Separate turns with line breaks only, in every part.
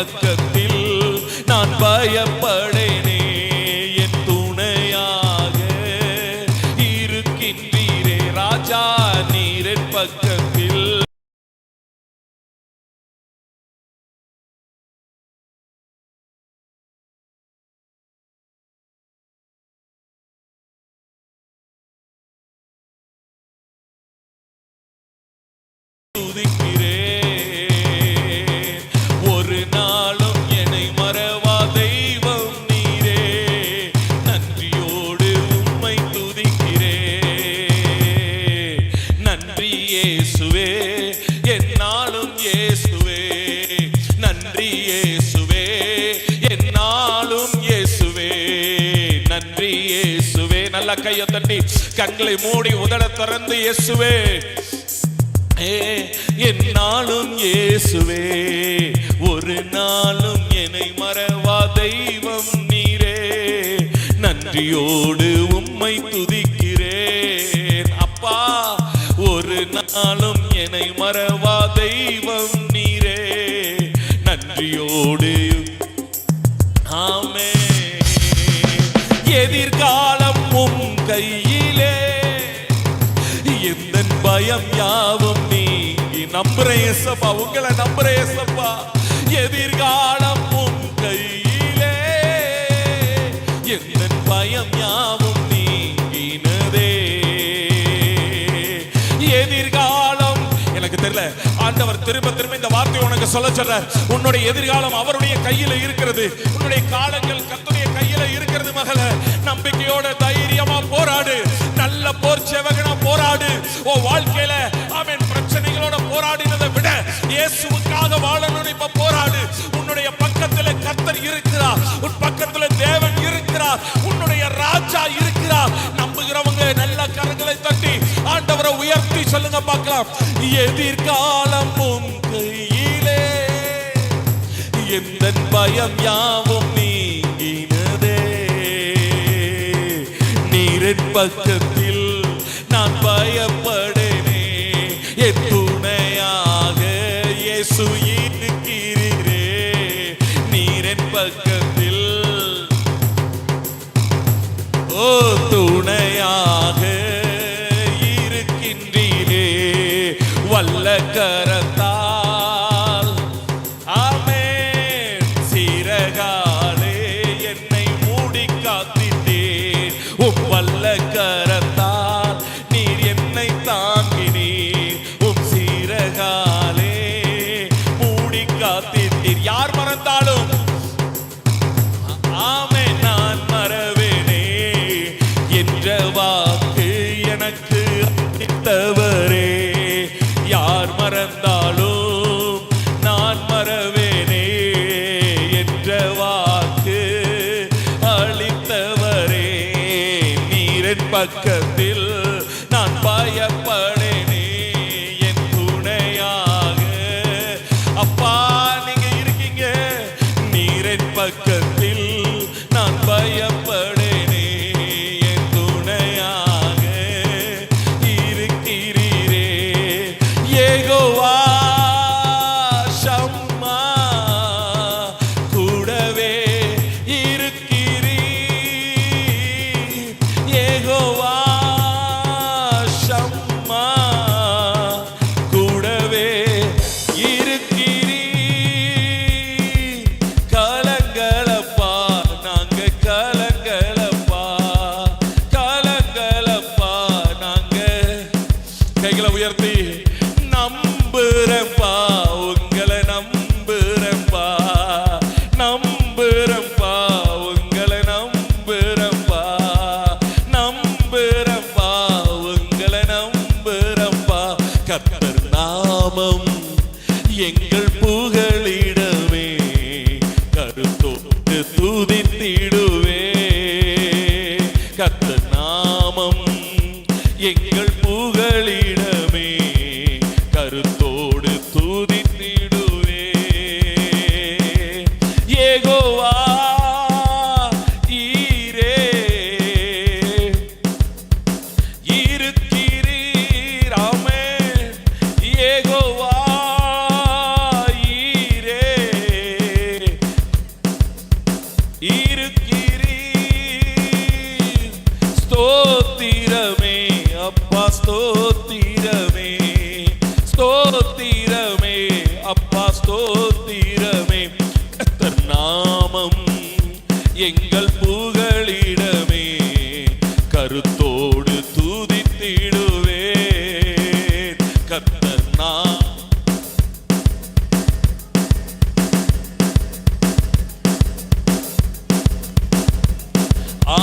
பக்கத்தில் நான் பயப்படேனே இயேசுவே என்னாலும் இயேசுவே நன்றி இயேசுவே என்னாலும் இயேசுவே நன்றி இயேசுவே. நல்ல கையை தட்டி கண்களை மூடி உதட திறந்து இயேசுவே. ஏ, என்னாலும் இயேசுவே ஒரு நாளும் என்னை மறவா தெய்வம் நீரே. நன்றியோடு உம்மை து ஒரு என்னை மறவா தெய்வம் நீரே. நன்றியோடு ஆமே. எதிர்காலம் உம் கையிலே. எந்த பயம் யாவும் நீங்கி. நம்புறேன் ஏசப்பா உங்களை நம்புறேன் ஏசப்பா எதிர்காலம் உம் கையிலே. எந்த ஆண்டவர் திரும்ப திரும்ப இந்த வார்த்தை உனக்கு சொல்ல சொல்ற உன்னுடைய எதிர்காலம் அவருடைய கையில இருக்கிறது. உன்னுடைய காலங்கள் கத்துடைய கையில இருக்கிறது மகள. நம்பிக்கையோட தைரியமா போராடு. நல்ல போர் சேவகனா போராடு. ஓ வாழ்க்கையில அவன் பிரச்சனைகளோட போராடினதை விட இயேசுவுக்காக வாழணும்னு இப்ப போராடு. உன்னுடைய பக்கத்துல கத்தர் இருக்கிறார். உன் பக்கத்துல பார்க்கலாம். எதிர்காலம் உன் கையிலே. எந்த பயம் யாவும் நீங்கினதே. நீரின் பக்கத்தில் கைகளை உயர்த்தி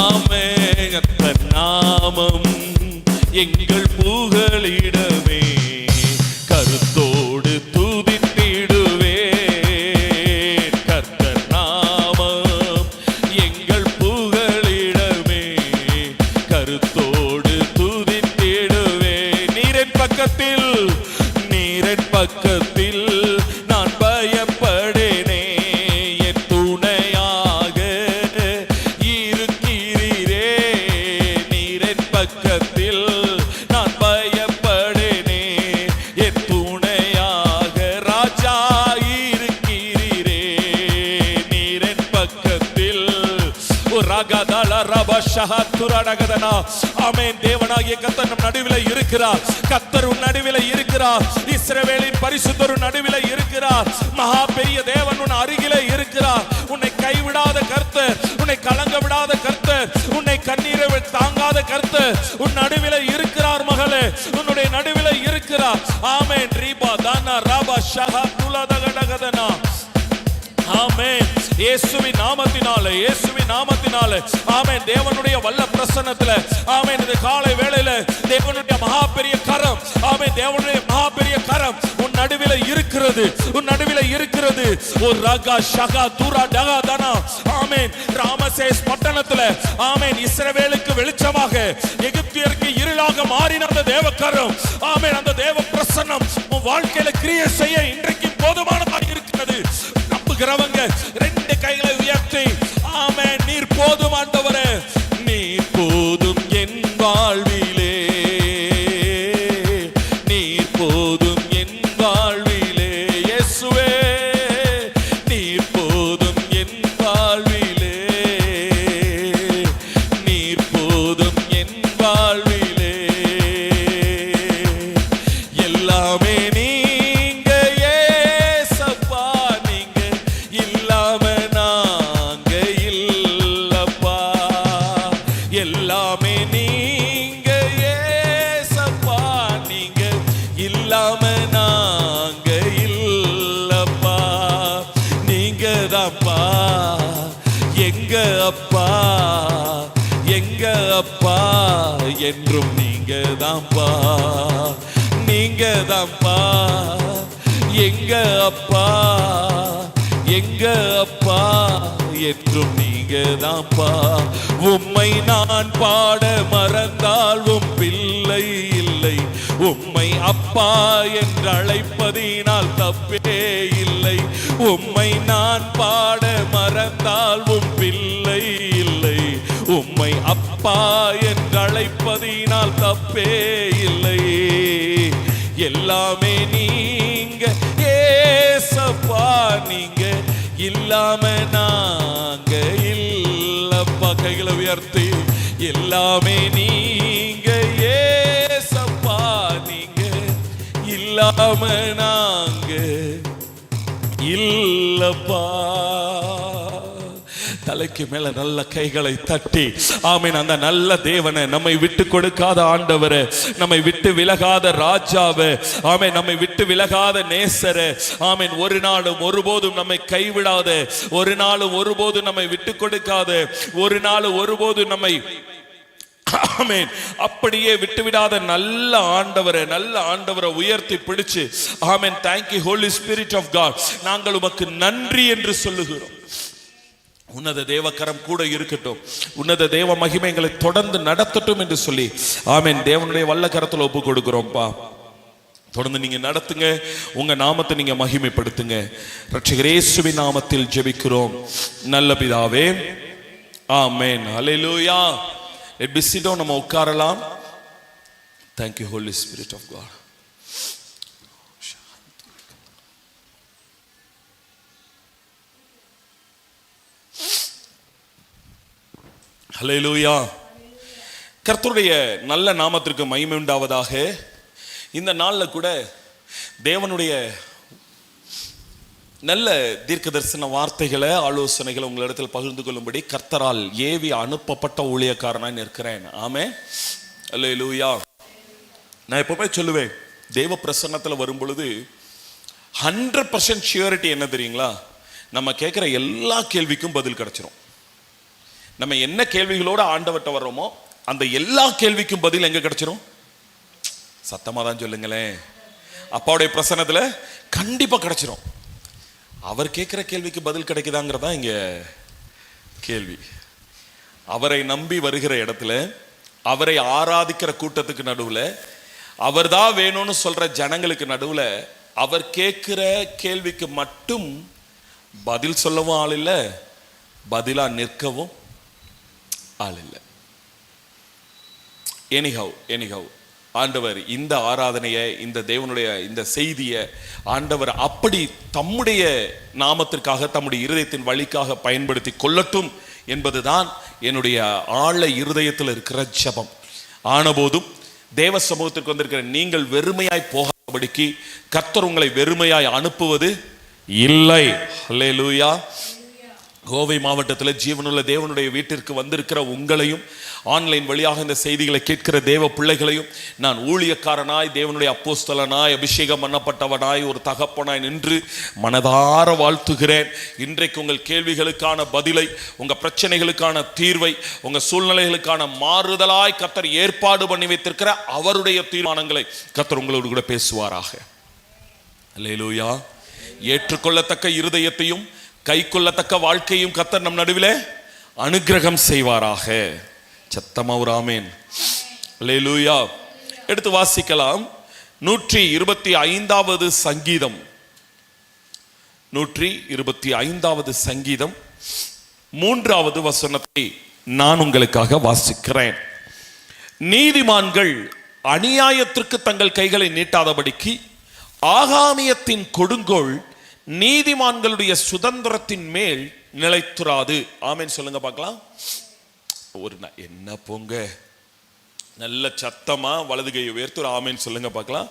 நாமே நாமம் எங்கள் புகழிடமே. ரப ஷஹத்துரடகதனா தேவனாகிய கர்த்தர் நம் இருக்கிறார். உன் இருக்கிறார். இஸ்ரவேலின் பரிசுத்தர் இருக்கிறார். மகா பெரிய தேவன் உன் அருகிலே இருக்கிறார். உன்னை கைவிடாத கர்த்தர் உன்னை கலங்க விடாத கர்த்தர் உன்னை கண்ணீரை தாங்காத கர்த்தர் உன் நடுவிலே இருக்கிறார் மகளே. உன்னுடைய நடுவிலே இருக்கிறார். ஆமென். ரீபா தானா ராபா ஷஹா துலதகடகதனா ஆமென். இயேசுவின் நாமத்தினால இயேசுவின் நாமத்தினால. ஆமென். தேவனுடைய வல்ல பிரசன்னத்துல ஆமென். இந்த காலை வேளையில தேவனுடைய மகா பெரிய கரம் ஆமென். தேவனுடைய மகா பெரிய கரம் உன் நடுவில் இருக்கிறது உன் நடுவில் இருக்கிறது. ஒரு ரகா ஷகா தூரா டகா தானா. ஆமென். ராமசேஸ் பட்டணத்துல ஆமென். இஸ்ரவேலுக்கு வெளிச்சமாக எகிப்தியருக்கு இருளாக மாறின அந்த தேவ கரம் ஆமென். அந்த தேவ பிரசன்னம் உன் வாழ்க்கையில கிரியை செய்ய இன்றைக்கு எங்க அப்பா? எங்க அப்பா? என்றும் நீங்க தான்ப்பா உம்மை நான் பாட மறந்தால் உம் பிள்ளை இல்லை. உம்மை அப்பா என்று அழைப்பதினால் தப்பே இல்லை. உம்மை நான் பாட மறந்தால் உம் பிள்ளை இல்லை. உம்மை அப்பா என்று அழைப்பதினால் தப்பே இல்லை. எல்லாமே நீ இல்லாம நாங்க இல்லப்பா. கைகளை உயர்த்தி எல்லாமே நீங்க ஏசப்பா. நீங்க இல்லாம நாங்க இல்லப்பா. தலைக்கு மேல நல்ல கைகளை தட்டி. ஆமீன். அந்த நல்ல தேவனை நம்மை விட்டு கொடுக்காத ஆண்டவர் நம்மை விட்டு விலகாத ராஜாவை ஆமே நம்மை விட்டு விலகாத நேசர் ஆமீன். ஒரு நாளும் ஒருபோதும் நம்மை கைவிடாத ஒரு நாளும் ஒருபோதும் நம்மை விட்டு கொடுக்காத ஒரு நாள் ஒருபோதும் நம்மை ஆமென். அப்படியே விட்டுவிடாத நல்ல ஆண்டவரை நல்ல ஆண்டவரை உயர்த்தி பிடிச்சு ஆமேன். Thank you holy spirit of God நாங்கள் உமக்கு நன்றி என்று சொல்லுகிறோம். உன்னத தேவக்கரம் கூட இருக்கட்டும். உன்னத தேவ மகிமைகளை தொடர்ந்து நடத்தட்டும் என்று சொல்லி. ஆமேன். தேவனுடைய வல்ல ஒப்பு கொடுக்கிறோம்ப்பா தொடர்ந்து நீங்க நடத்துங்க. உங்க நாமத்தை நீங்க மகிமைப்படுத்துங்க. ரட்சகரேசுவி நாமத்தில் ஜெபிக்கிறோம். நல்ல பிதாவே. ஆமேன். அலையிலூயா லெட் நம்ம உட்காரலாம். Thank you holy spirit of God god லூயா கர்த்தருடைய நல்ல நாமத்திற்கு மகிமை உண்டாவதாக. இந்த நாளில் கூட தேவனுடைய நல்ல தீர்க்க தரிசன வார்த்தைகளை ஆலோசனைகளை உங்களிடத்தில் பகிர்ந்து கொள்ளும்படி கர்த்தரால் ஏவி அனுப்பப்பட்ட ஊழியக்காரனாக நிற்கிறேன். ஆமே அல்லேலூயா நான் எப்பவுமே சொல்லுவேன் தேவ பிரசன்னத்தில் வரும் பொழுது ஹண்ட்ரட் பர்சன்ட் ஷியூரிட்டி என்ன தெரியுங்களா? நம்ம கேட்குற எல்லா கேள்விக்கும் பதில் கிடச்சிரும். நம்ம என்ன கேள்விகளோட ஆண்டவர்கிட்ட வர்றோமோ அந்த எல்லா கேள்விக்கும் பதில் எங்கே கிடைச்சிரும்? சத்தமாக தான் சொல்லுங்களேன். அப்பாவுடைய பிரசனத்தில் கண்டிப்பாக கிடைச்சிரும். அவர் கேட்குற கேள்விக்கு பதில் கிடைக்குதாங்கிறதா இங்கே கேள்வி. அவரை நம்பி வருகிற இடத்துல அவரை ஆராதிக்கிற கூட்டத்துக்கு நடுவில் அவர் தான் வேணும்னு சொல்கிற ஜனங்களுக்கு நடுவில் அவர் கேட்குற கேள்விக்கு மட்டும் பதில் சொல்லவும் ஆள் இல்லை பதிலாக நிற்கவும் ஆள் இல்லை. எனிஹவ் எனிஹவ் ஆண்டவர் இந்த ஆராதனையை இந்த தேவனுடைய இந்த செய்தியை ஆண்டவர் அப்படி தம்முடைய நாமத்திற்காக தம்முடைய இருதயத்தின் வழிக்காக பயன்படுத்தி கொள்ளட்டும் என்பதுதான் என்னுடைய ஆழ இருதயத்தில் இருக்கிற ஜபம். ஆனபோதும் தேவ சமூகத்திற்கு வந்திருக்கிற நீங்கள் வெறுமையாய் போகாதபடிக்கு கத்தர் உங்களை வெறுமையாய் அனுப்புவது இல்லை. லூயா கோவை மாவட்டத்தில் ஜீவனுள்ள தேவனுடைய வீட்டிற்கு வந்திருக்கிற உங்களையும் ஆன்லைன் வழியாக இந்த செய்திகளை கேட்கிற தேவ பிள்ளைகளையும் நான் ஊழியக்காரனாய் தேவனுடைய அப்போஸ்தலனாய் அபிஷேகம் பண்ணப்பட்டவனாய் ஒரு தகப்பனாய் நின்று மனதார வாழ்த்துகிறேன். இன்றைக்கு உங்கள் கேள்விகளுக்கான பதிலை உங்கள் பிரச்சனைகளுக்கான தீர்வை உங்கள் சூழ்நிலைகளுக்கான மாறுதலாய் கத்தர் ஏற்பாடு பண்ணி வைத்திருக்கிற அவருடைய தீர்மானங்களை கத்தர் உங்களோடு கூட பேசுவாராக. லேலூயா ஏற்றுக்கொள்ளத்தக்க இருதயத்தையும் கை கொள்ளத்தக்க வாழ்க்கையும் கத்தர் நம் நடுவிலே அனுக்கிரகம் செய்வாராக. சத்தமா ஒரு ஆமேன். எடுத்து வாசிக்கலாம். நூற்றி இருபத்தி ஐந்தாவது சங்கீதம். நூற்றி இருபத்தி ஐந்தாவது சங்கீதம். மூன்றாவது வசனத்தை நான் உங்களுக்காக வாசிக்கிறேன். நீதிமான்கள் அநியாயத்திற்கு தங்கள் கைகளை நீட்டாதபடிக்கு ஆகாமியத்தின் கொடுங்கோள் நீதிமான்களுடைய சுதந்திரத்தின் மேல் நிலைத்துறாது. ஆமென் சொல்லுங்க பார்க்கலாம். ஒரு என்ன போங்க? நல்ல சத்தமா வலது கையை உயர்த்து ஒரு சொல்லுங்க பார்க்கலாம்.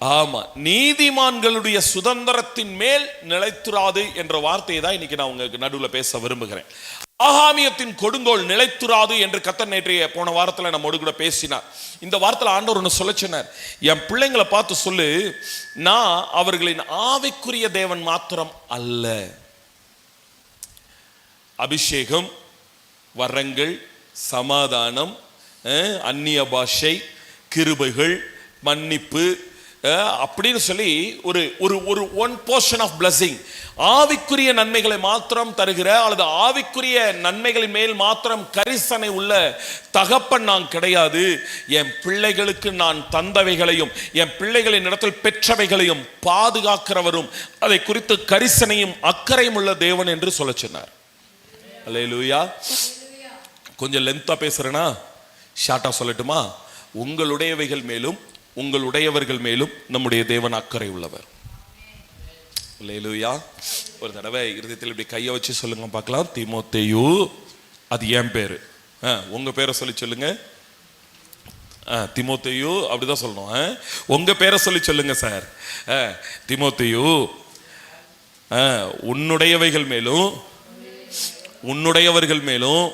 ஆமா நீதிமான்களுடைய சுதந்திரத்தின் மேல் நிலைத்துறாது என்ற வார்த்தையை தான் இன்னைக்கு நான் உங்களுக்கு நடுவில் பேச விரும்புகிறேன். ஆகாமியத்தின் கொடுங்கோல் நிலைத்துறாது என்று கத்தன் நேற்றைய போன வாரத்தில் நம்மோடு கூட பேசினார். இந்த வாரத்தில் ஆண்டவர் ஒன்று சொல்ல சொன்னார். என் பிள்ளைங்களை பார்த்து சொல்லு நான் அவர்களின் ஆவிக்குரிய தேவன் மாத்திரம் அல்ல. அபிஷேகம் வரங்கள் சமாதானம் அந்நிய பாஷை கிருபைகள் மன்னிப்பு அப்படின்னு சொல்லி ஒரு ஒரு ஒரு ஒன் போர்ஷன் ஆஃப் பிளஸிங் ஆவிக்குரிய நன்மைகளை மாத்திரம் தருகிற அல்லது ஆவிக்குரிய நன்மைகளின் மேல் மாத்திரம் கரிசனை உள்ள தகப்பன் நான் கிடையாது. என் பிள்ளைகளுக்கு நான் தந்தவைகளையும் என் பிள்ளைகளின் இடத்தில் பெற்றவைகளையும் பாதுகாக்கிறவரும் அதை குறித்து கரிசனையும் அக்கறையும் உள்ள தேவன் என்று சொல்ல சொன்னார். அல்லேலூயா. கொஞ்சம் லென்த்தாக பேசுகிறேன்னா ஷார்ட்டாக சொல்லட்டுமா? உங்களுடையவைகள் மேலும் உங்களுடையவர்கள் மேலும் நம்முடைய தேவன் அக்கறை உள்ளவர். இல்லையா ஒரு தடவை இருதயத்தில் இப்படி கையை வச்சு சொல்லுங்க பார்க்கலாம். தீமோத்தேயு அது என் பேர். ஆ, உங்க பேரை சொல்லி சொல்லுங்க. ஆ, திமோத்தேயு அப்படிதான் சொல்லணும். ஆ? உங்க பேரை சொல்லி சொல்லுங்க சார். ஆ, திமோத்தேயு ஆ, உன்னுடையவைகள் மேலும் உன்னுடையவர்கள் மேலும்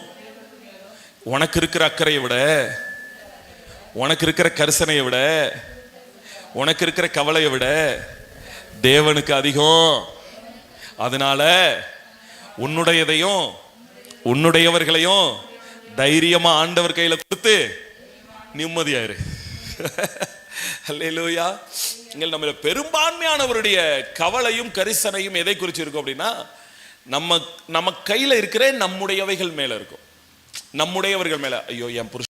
உனக்கு இருக்கிற அக்கறையை விட உனக்கு இருக்கிற கரிசனையை விட உனக்கு இருக்கிற கவலையை விட தேவனுக்கு அதிகம். அதனால உன்னுடையதையும் உன்னுடையவர்களையும் தைரியமா ஆண்டவர் கையில கொடுத்து நிம்மதியாயிரு. அல்லேலூயா இங்க நம்ம பெரும்பான்மையானவருடைய கவலையும் கரிசனையும் எதை குறிச்சிருக்கோம் அப்படின்னா நம்ம நம்ம கையில இருக்கிற நம்முடையவைகள் மேல இருக்கும். நம்முடையவர்கள் மேல. ஐயோ என் புருஷன்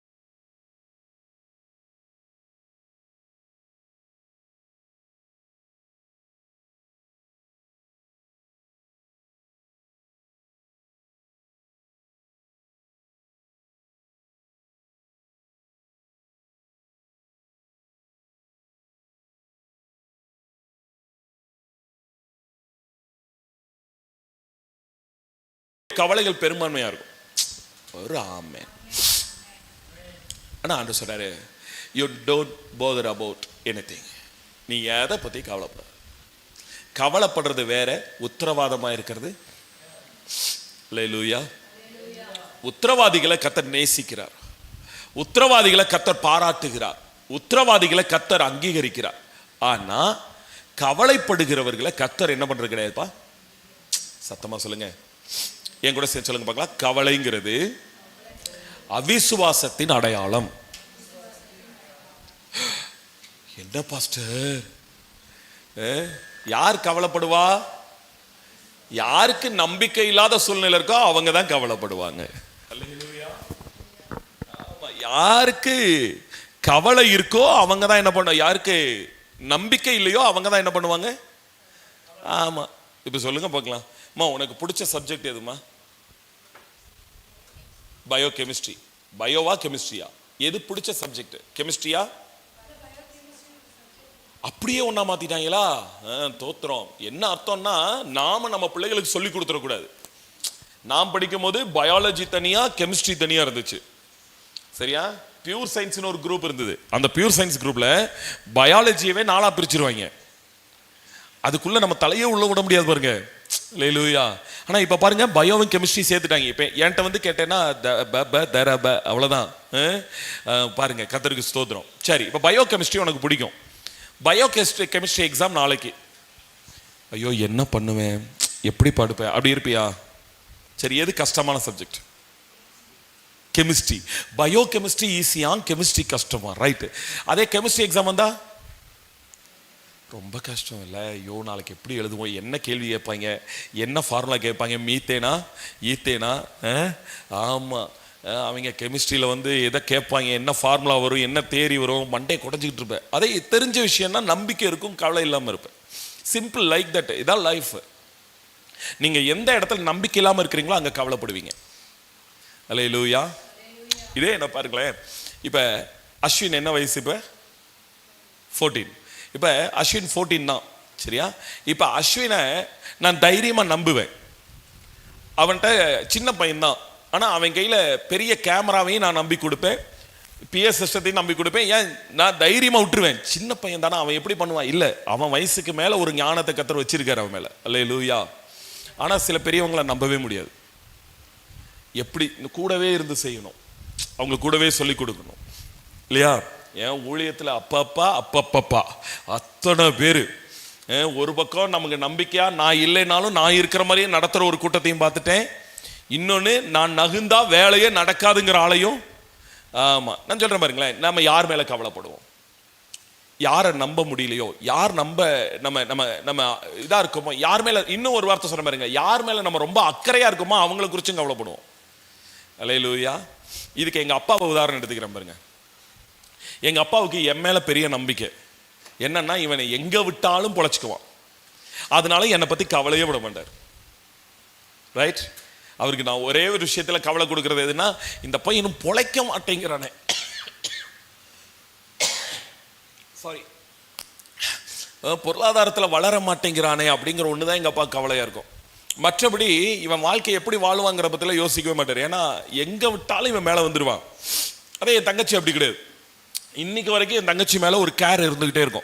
கவலைகள் பெரும்பான்மையா இருக்கும். ஒரு ஆமே ஆனால் ஆண்டு சொல்கிறாரு you don't bother about anything நீ எதை பத்தி கவலைப்படுற கவலைப்படுறது வேற உத்தரவாதமா இருக்கிறது. லூயா உத்தரவாதிகளை கத்தர் நேசிக்கிறார். உத்தரவாதிகளை கத்தர் பாராட்டுகிறார். உத்தரவாதிகளை கத்தர் அங்கீகரிக்கிறார். ஆனா கவலைப்படுகிறவர்களை கத்தர் என்ன பண்றது கிடையாதுப்பா? சத்தமா சொல்லுங்க. என் கூட சேர்ந்து சொல்லுங்க பார்க்கலாம். கவலைங்கிறது அவிசுவாசத்தின் அடையாளம். என்ன பாஸ்டர்? யார் கவலைப்படுவா? யாருக்கு நம்பிக்கை இல்லாத சூழ்நிலை இருக்கோ அவங்க தான் கவலைப்படுவாங்க. யாருக்கு கவலை இருக்கோ அவங்க தான் என்ன பண்ணுவாங்க? யாருக்கு நம்பிக்கை இல்லையோ அவங்க தான் என்ன பண்ணுவாங்க? ஆமா. இப்போ சொல்லுங்க பார்க்கலாம். அம்மா உனக்கு பிடிச்ச சப்ஜெக்ட் எதுமா? பயோ கெமிஸ்ட்ரி பயோவா கெமிஸ்ட்ரியா எது பிடிச்ச சப்ஜெக்ட் கெமிஸ்ட்ரியா அப்படியே ஒன்றா மாத்திட்டாங்களா? தோத்துறோம். என்ன அர்த்தம்னா நாம நம்ம பிள்ளைகளுக்கு சொல்லி கொடுத்துடக்கூடாது நாம் படிக்கும் போது பயாலஜி தனியாக கெமிஸ்ட்ரி தனியாக இருந்துச்சு. சரியா? பியூர் சயின்ஸ்னு ஒரு குரூப் இருந்தது. அந்த பியூர் சயின்ஸ் குரூப்ல பயாலஜியவே நாளா பிரிச்சிருவாங்க. அதுக்குள்ள நம்ம தலையே உள்ள விட முடியாது பாருங்க. லேலூயா ஆனா இப்ப பாருங்க பயோவும் கெமிஸ்ட்ரி சேர்த்துட்டாங்க. இப்ப என்கிட்ட வந்து கேட்டேன்னா த ப தர ப அவ்வளவுதான். பாருங்க கத்தருக்கு ஸ்தோத்திரம். சரி இப்ப பயோ கெமிஸ்ட்ரி உனக்கு பிடிக்கும். பயோ கெமிஸ்ட்ரி கெமிஸ்ட்ரி எக்ஸாம் நாளைக்கு. ஐயோ என்ன பண்ணுவேன்? எப்படி படுப்பேன்? அப்படி இருப்பியா? சரி எது கஷ்டமான சப்ஜெக்ட் கெமிஸ்ட்ரி பயோ கெமிஸ்ட்ரி ஈஸியா கெமிஸ்ட்ரி கஷ்டமா? ரைட் அதே கெமிஸ்ட்ரி எக்ஸாம் வந்தால் ரொம்ப கஷ்டம் இல்லை ஐயோ நாளைக்கு எப்படி எழுதுவோம்? என்ன கேள்வி கேட்பாங்க? என்ன ஃபார்முலா கேட்பாங்க? மீத்தேனா? ஈத்தேனா? ஆமாம் அவங்க கெமிஸ்ட்ரியில் வந்து எதை கேட்பாங்க? என்ன ஃபார்முலா வரும்? என்ன தேரி வரும்? மண்டே குடஞ்சிக்கிட்டு இருப்பேன். அதே தெரிஞ்ச விஷயம்னா நம்பிக்கை இருக்கும் கவலை இல்லாமல் இருப்பேன். சிம்பிள் லைக் தட் இதான் லைஃப் நீங்கள் எந்த இடத்துல நம்பிக்கை இல்லாமல் இருக்கிறீங்களோ அங்கே கவலைப்படுவீங்க. அல்ல லூயா இதே என்ன பாருங்களேன். இப்போ அஸ்வின் என்ன வயசு இப்போ? ஃபோர்டீன் இப்போ அஸ்வின் ஃபோர்டீன் தான் சரியா? இப்போ அஸ்வினை நான் தைரியமாக நம்புவேன். அவன்கிட்ட சின்ன பையன்தான். ஆனால் அவன் கையில் பெரிய கேமராவையும் நான் நம்பி கொடுப்பேன். பிஎஸ் சிஸ்டத்தையும் நம்பி கொடுப்பேன். ஏன்? நான் தைரியமாக விட்டுருவேன். சின்ன பையன் தானே அவன் எப்படி பண்ணுவான்? இல்லை அவன் வயசுக்கு மேலே ஒரு ஞானத்தை கத்தர் வச்சிருக்காரு அவன் மேலே. அல்ல லூயா ஆனால் சில பெரியவங்களை நம்பவே முடியாது. எப்படி? கூடவே இருந்து செய்யணும். அவங்க கூடவே சொல்லி கொடுக்கணும். இல்லையா? என் ஊழியத்தில் அப்பப்பா அப்பப்பப்பா. அத்தனை பேர். ஒரு பக்கம் நமக்கு நம்பிக்கையாக நான் இல்லைனாலும் நான் இருக்கிற மாதிரியே நடத்துகிற ஒரு கூட்டத்தையும் பார்த்துட்டேன். இன்னொன்று நான் நகுந்தா வேலையே நடக்காதுங்கிற ஆளையும் ஆமாம் நான் சொல்கிறேன் பாருங்களேன் நம்ம யார் மேலே கவலைப்படுவோம்? யாரை நம்ப முடியலையோ? யார் நம்ப நம்ம நம்ம நம்ம இதாக இருக்கோமோ? யார் மேலே இன்னும் ஒரு வார்த்தை சொல்ல பாருங்க யார் மேலே நம்ம ரொம்ப அக்கறையாக இருக்கோமோ அவங்கள குறிச்சும் கவலைப்படுவோம். அலையலூயா. இதுக்கு எங்கள் அப்பாவை உதாரணம் எடுத்துக்கிறேன் பாருங்க. எங்கள் அப்பாவுக்கு என் மேலே பெரிய நம்பிக்கை. என்னன்னா இவனை எங்கே விட்டாலும் பொழைச்சிக்குவான். அதனால என்னை பற்றி கவலையே விட மாட்டார். ரைட் அவருக்கு நான் ஒரே ஒரு விஷயத்தில் கவலை கொடுக்கறது எதுனா இந்த பையனும் பொழைக்க மாட்டேங்கிறானே. சாரி பொருளாதாரத்தில் வளர மாட்டேங்கிறானே அப்படிங்கிற ஒன்று தான் எங்கள் அப்பா கவலையாக இருக்கும். மற்றபடி இவன் வாழ்க்கை எப்படி வாழ்வாங்கிற பற்றிலாம் யோசிக்கவே மாட்டார். ஏன்னா எங்கே விட்டாலும் இவன் மேலே வந்துடுவான் அதே என் தங்கச்சி அப்படி கிடையாது. இன்னைக்கு வரைக்கும் என் தங்கச்சி மேலே ஒரு கேர் இருந்துக்கிட்டே இருக்கும்.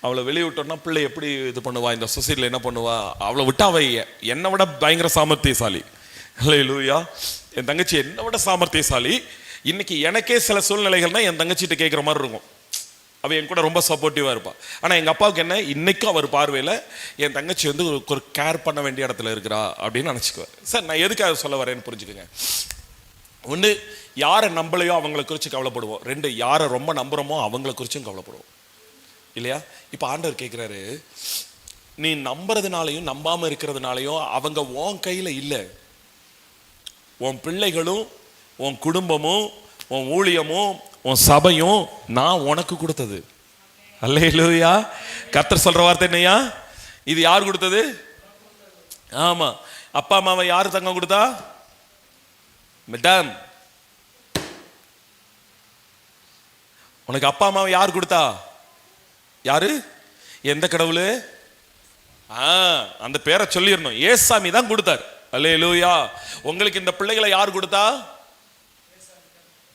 அவளை வெளியே விட்டோம்னா பிள்ளை எப்படி இது பண்ணுவா? இந்த சொசைட்டியில் என்ன பண்ணுவா? அவளை விட்டா அவ என்னை விட பயங்கர சாமர்த்தியசாலி. இல்லை லூயா என் தங்கச்சி என்னை விட சாமர்த்தியசாலி. இன்னைக்கு எனக்கே சில சூழ்நிலைகள்னா என் தங்கச்சிட்ட கேட்குற மாதிரி இருக்கும். அவ என் கூட ரொம்ப சப்போர்ட்டிவாக இருப்பாள் ஆனால் எங்கள் அப்பாவுக்கு என்ன? இன்னைக்கும் அவர் பார்வையில் என் தங்கச்சி வந்து ஒரு- ஒரு கேர் பண்ண வேண்டிய இடத்துல இருக்கிறா அப்படின்னு நினச்சிக்குவார். சார் நான் எதுக்காக சொல்ல வரேன்னு புரிஞ்சுக்கோங்க. ஒன்று யாரை நம்பலையோ அவங்கள குறித்து கவலைப்படுவோம். ரெண்டு யாரை ரொம்ப நம்புகிறோமோ அவங்கள குறிச்சும் கவலைப்படுவோம். இல்லையா? இப்போ ஆண்டவர் கேட்குறாரு நீ நம்புறதுனாலையும் நம்பாமல் இருக்கிறதுனாலையும் அவங்க உன் கையில் இல்லை. உன் பிள்ளைகளும் உன் குடும்பமும் உன் ஊழியமும் உன் சபையும் நான் உனக்கு கொடுத்தது. அல்லியா கத்தர் சொல்கிற வார்த்தை என்னையா? இது யார் கொடுத்தது? ஆமாம் அப்பா அம்மாவை யார் தங்கம் கொடுத்தா? மேடம் உனக்கு அப்பா அம்மாவை யார் கொடுத்தா? யாரு? எந்த கடவுள்? ஆ அந்த பேரை சொல்லிடணும். ஏசாமி தான் கொடுத்தார். அல்லேலூயா. உங்களுக்கு இந்த பிள்ளைகளை யார் கொடுத்தா?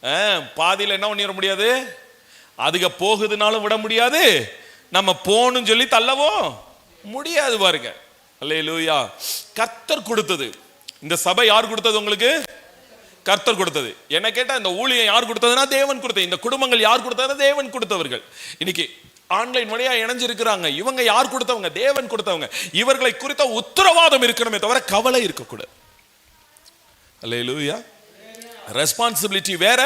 ஆ, என்ன பண்ணிட முடியாது? அதுக போகுதுனாலும் விட முடியாது. நம்ம போகணும்னு சொல்லி தள்ளவும் முடியாது பாருங்க. அல்லேலூயா. கத்தர் கொடுத்தது. இந்த சபை யார் கொடுத்தது உங்களுக்கு? கர்த்தர் கொடுத்தது. என்ன கேட்டால் இந்த ஊழியம் யார் கொடுத்ததுன்னா தேவன் கொடுத்தது. இந்த குடும்பங்கள் யார் கொடுத்ததுன்னா தேவன் கொடுத்தவர்கள். இன்னைக்கு ஆன்லைன் வழியாக இணைஞ்சிருக்கிறாங்க. இவங்க யார் கொடுத்தவங்க? தேவன் கொடுத்தவங்க. இவர்களை குறித்த உத்தரவாதம் இருக்கணுமே தவிர கவலை இருக்கக்கூடாது. அல்லேலூயா ரெஸ்பான்சிபிலிட்டி வேற.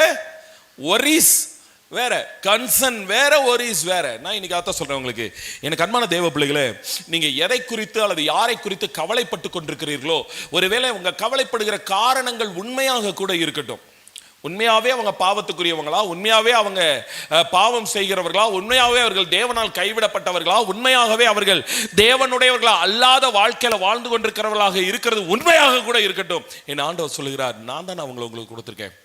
ஒரிஸ் வேற கன்சர்ன் வேற ஒரிஸ் வேற. நான் இன்னைக்கு அதான் சொல்றேன் உங்களுக்கு. எனக்கு அன்பான தேவ பிள்ளைகளே நீங்க எதை குறித்து அல்லது யாரை குறித்து கவலைப்பட்டு கொண்டிருக்கிறீர்களோ ஒருவேளை உங்க கவலைப்படுகிற காரணங்கள் உண்மையாக கூட இருக்கட்டும். உண்மையாவே அவங்க பாவத்துக்குரியவங்களா? உண்மையாவே அவங்க பாவம் செய்கிறவர்களா? உண்மையாகவே அவர்கள் தேவனால் கைவிடப்பட்டவர்களா? உண்மையாகவே அவர்கள் தேவனுடையவர்களா? அல்லாத வாழ்க்கையில் வாழ்ந்து கொண்டிருக்கிறவர்களாக இருக்கிறது உண்மையாக கூட இருக்கட்டும். என் ஆண்டவர் சொல்லுகிறார் நான் தான் அவங்களை உங்களுக்கு கொடுத்துருக்கேன்.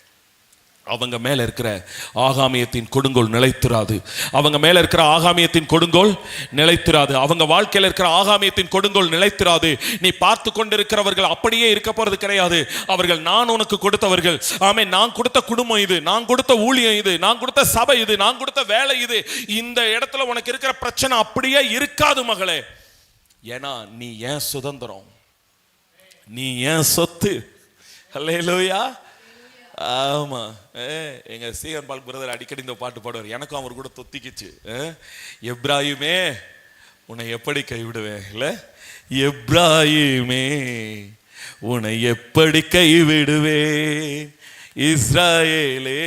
அவங்க மேல இருக்கிற ஆகாமியத்தின் கொடுங்கோல் நிலைத்திராது. அவங்க மேல இருக்கிற ஆகாமியத்தின் கொடுங்கோல் நிலைத்திராது. அவங்க வாழ்க்கையில இருக்கிற ஆகாமியத்தின் கொடுங்கோல் நிலைத்திராது. நீ பார்த்து கொண்டிருக்கிறவர்கள் அப்படியே இருக்க போறது கிடையாது. அவர்கள் நான் உனக்கு கொடுத்தவர்கள். ஆமே நான் கொடுத்த குடும்பம் இது. நான் கொடுத்த ஊழியம் இது. நான் கொடுத்த சபை இது. நான் கொடுத்த வேலை இது. இந்த இடத்துல உனக்கு இருக்கிற பிரச்சனை அப்படியே இருக்காது மகளே. ஏன்னா நீ ஏன் சுதந்திரம்? நீ ஏன் சொத்து? அல்லேலூயா ஆமாம் ஏ, சீகன் பால் பிரதர் அடிக்கடி இந்த பாட்டு பாடுவார். எனக்கும் அவர் கூட தொத்திக்கிச்சு. எப்ராயுமே உன்னை எப்படி கைவிடுவேன்? இல்லை? எப்ராயுமே உன்னை எப்படி கைவிடுவேன்? இஸ்ராயேலே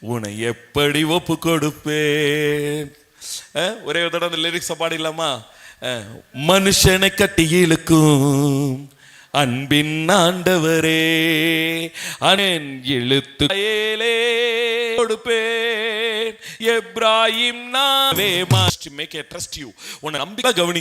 உன்னை எப்படி ஒப்பு கொடுப்பேன் ஏ, ஒரே ஒரு தடவை அந்த லிரிக்ஸை பாடிடலாமா? ஏ, மனுஷனை கட்டி இழுக்கும். அன்பின் ஆண்டவரே அனன் எழுத்து கொடுப்பேன். Ephraim நாவே must make a trust you உன்னை நம்பிக்கை கவனிங்க.